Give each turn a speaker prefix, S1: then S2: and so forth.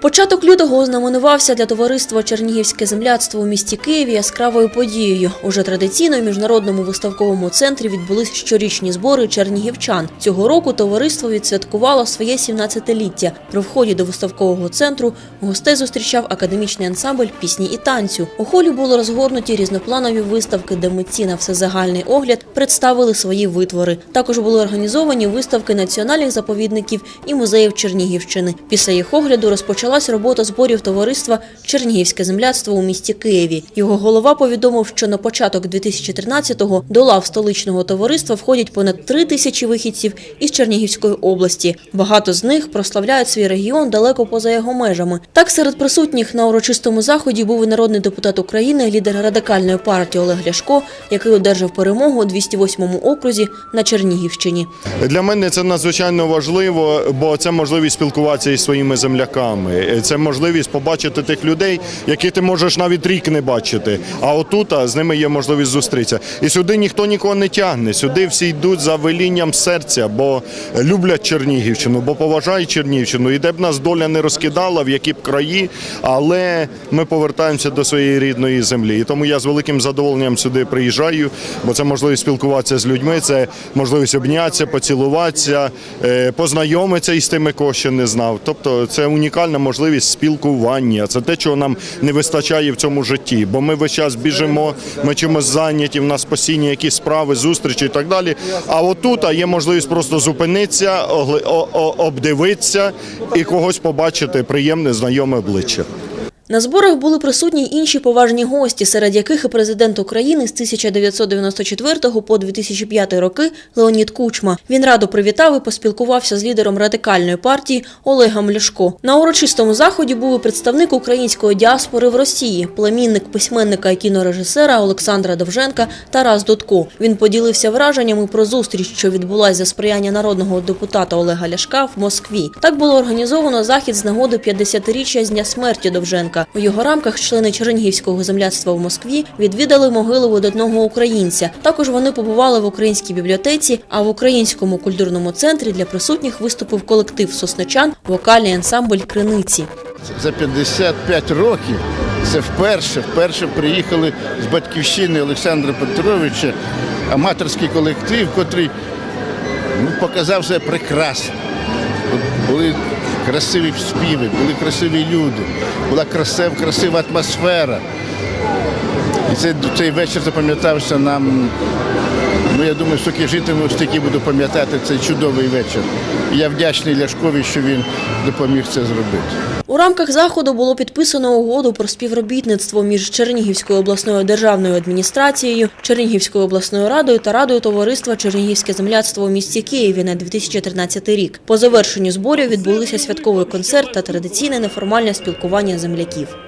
S1: Початок лютого ознаменувався для товариства Чернігівське земляцтво у місті Києві яскравою подією. Уже традиційно в міжнародному виставковому центрі відбулись щорічні збори чернігівчан. Цього року товариство відсвяткувало своє 17-ліття. При вході до виставкового центру гостей зустрічав академічний ансамбль пісні і танцю. У холі були розгорнуті різнопланові виставки, де митці на всезагальний огляд представили свої витвори. Також були організовані виставки національних заповідників і музеїв Чернігівщини. Після їх огляду розпочалась робота зборів товариства Чернігівське земляцтво у місті Києві. Його голова повідомив, що на початок 2013-го до лав столичного товариства входять понад три тисячі вихідців із Чернігівської області. Багато з них прославляють свій регіон далеко поза його межами. Так, серед присутніх на урочистому заході був і народний депутат України, лідер радикальної партії Олег Ляшко, який одержав перемогу у 208-му окрузі на Чернігівщині.
S2: Для мене це надзвичайно важливо, бо це можливість спілкуватися із своїми земляками. Це можливість побачити тих людей, яких ти можеш навіть рік не бачити. А отут з ними є можливість зустрітися. І сюди ніхто нікого не тягне. Сюди всі йдуть за велінням серця, бо люблять Чернігівщину, бо поважають Чернігівщину. І де б нас доля не розкидала, в які б краї, але ми повертаємося до своєї рідної землі. І тому я з великим задоволенням сюди приїжджаю, бо це можливість спілкуватися з людьми, це можливість обнятися, поцілуватися, е, познайомитися із тими, кого ще не знав. Тобто це унікальна можливість спілкування. Це те, чого нам не вистачає в цьому житті. Бо ми весь час біжимо, ми чимось зайняті, в нас постійні якісь справи, зустрічі і так далі. А отут є можливість просто зупинитися, обдивитися і когось побачити приємне, знайоме обличчя.
S1: На зборах були присутні інші поважні гості, серед яких і президент України з 1994 по 2005 роки Леонід Кучма. Він радо привітав і поспілкувався з лідером радикальної партії Олегом Ляшко. На урочистому заході був і представник української діаспори в Росії, племінник письменника і кінорежисера Олександра Довженка Тарас Дудко. Він поділився враженнями про зустріч, що відбулася за сприяння народного депутата Олега Ляшка в Москві. Так було організовано захід з нагоди 50-річчя з дня смерті Довженка. У його рамках члени Чернігівського земляцтва в Москві відвідали могилу видатного українця. Також вони побували в українській бібліотеці, а в українському культурному центрі для присутніх виступив колектив сосничан, вокальний ансамбль Криниці.
S3: За 55 років це вперше, вперше приїхали з батьківщини Олександра Петровича, аматорський колектив, котрий ну, показав себе прекрасно. Були красиві співи, були красиві люди, була красива, красива атмосфера. І цей, цей вечір запам'ятався нам. Ну, я думаю, скільки житиму, стільки буду пам'ятати цей чудовий вечір. Я вдячний Ляшкові, що він допоміг це зробити.
S1: У рамках заходу було підписано угоду про співробітництво між Чернігівською обласною державною адміністрацією, Чернігівською обласною радою та радою товариства Чернігівське земляцтво у місті Києві на 2013 рік. По завершенню зборів відбулися святковий концерт та традиційне неформальне спілкування земляків.